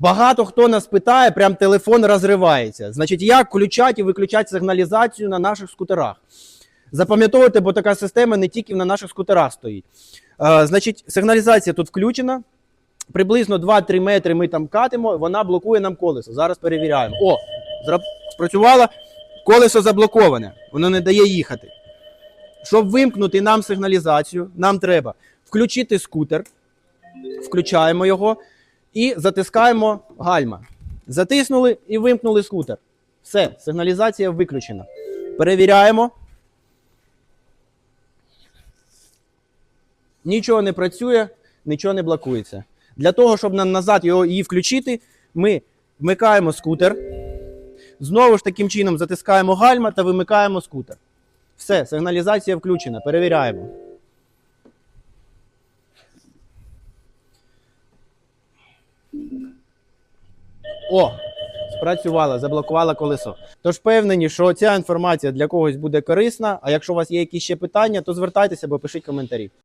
Багато хто нас питає, прям телефон розривається. Значить, як включати і виключати сигналізацію на наших скутерах? Запам'ятовуйте, бо така система не тільки на наших скутерах стоїть. Е, значить, сигналізація тут включена. Приблизно 2-3 метри ми там катимо, вона блокує нам колесо. Зараз перевіряємо. О, спрацювало. Колесо заблоковане, воно не дає їхати. Щоб вимкнути нам сигналізацію, нам треба включити скутер, включаємо його і затискаємо гальма. Затиснули і вимкнули скутер. Все, сигналізація виключена. Перевіряємо. Нічого не працює, нічого не блокується. Для того, щоб нам назад його, її включити, ми вмикаємо скутер. Знову ж таким чином затискаємо гальма та вимикаємо скутер. Все, сигналізація включена. Перевіряємо. О, спрацювала, заблокувала колесо. Тож впевнені, що ця інформація для когось буде корисна. А якщо у вас є якісь ще питання, то звертайтеся або пишіть коментарі.